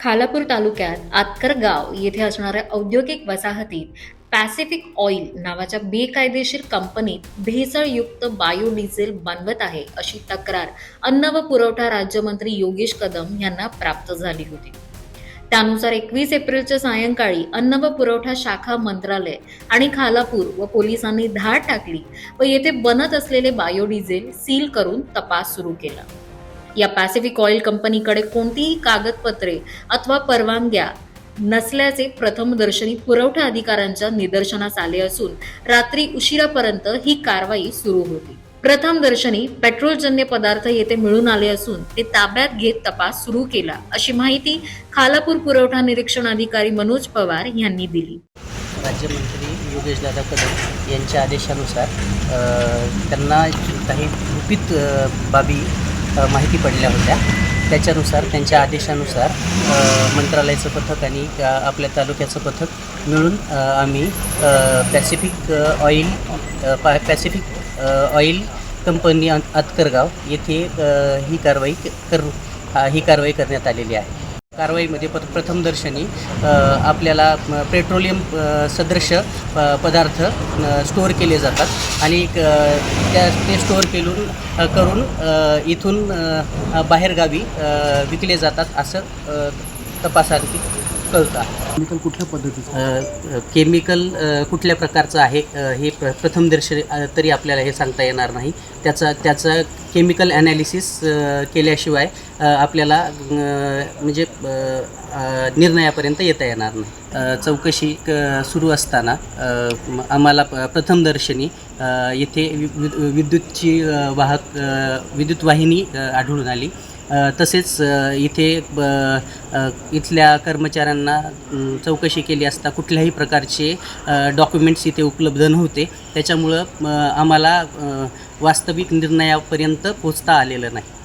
खालापूर तालुक्यात आतकरगाव येथे असणाऱ्या औद्योगिक वसाहतीत पॅसिफिक ऑइल नावाच्या बेकायदेशीर कंपनीत भेसळयुक्त बायोडिझेल बनवत आहे अशी तक्रार अन्न व पुरवठा राज्यमंत्री योगेश कदम यांना प्राप्त झाली होती. त्यानुसार एकवीस एप्रिलच्या सायंकाळी अन्न व पुरवठा शाखा मंत्रालय आणि खालापूर व पोलिसांनी धाड टाकली व येथे बनत असलेले बायोडिझेल सील करून तपास सुरू केला. या पॅसिफिक ऑइल कंपनीकडे कोणतीही कागदपत्रे अथवा परवानग्या नसल्याचे प्रथमदर्शनी पुरवठा अधिकाऱ्यांच्या निदर्शनास आले असून रात्री उशिरापर्यंत ही कारवाई सुरू होती. प्रथमदर्शनी पेट्रोलजन्य पदार्थ येथे मिळून आले असून ते ताब्यात घेत तपास सुरू केला अशी माहिती खालापूर पुरवठा निरीक्षण अधिकारी मनोज पवार यांनी दिली. राज्यमंत्री योगेशदादा कदम यांच्या आदेशानुसार त्यांना काही गुपित बाबी माहिती पडल्या होत्या. त्याच्यानुसार त्यांच्या आदेशानुसार मंत्रालयाचं पथक आणि आपल्या तालुक्याचं पथक मिळून आम्ही Pacific oil Pacific oil company Atkargaon Aatkargaon येथे ही कारवाई क- कर ही कारवाई करण्यात आलेली आहे. कारवाईमध्ये प प्रथमदर्शनी आपल्याला पेट्रोलियम सदृश पदार्थ स्टोअर केले जातात. आणि त्या ते स्टोअर केलून करून इथून बाहेरगावी विकले जातात असं तपासात कळतं. केमिकल कुठल्या पद्धतीचं? केमिकल कुठल्या प्रकारचं आहे हे प्र प्रथमदर्शनी तरी आपल्याला हे सांगता येणार नाही. त्याचा त्याचं केमिकल ॲनालिसिस केल्याशिवाय आपल्याला म्हणजे निर्णयापर्यंत येता येणार नाही. चौकशी क सुरू असताना आम्हाला प्रथमदर्शनी येथे विद्युतची वाहक विद्युत वाहिनी आढळून आली. तसेच इथे ब इथल्या कर्मचाऱ्यांना चौकशी केली असता कुठल्याही प्रकारचे डॉक्युमेंट्स इथे उपलब्ध नव्हते. त्याच्यामुळं आम्हाला वास्तविक निर्णयापर्यंत पोचता आलेलं नाही.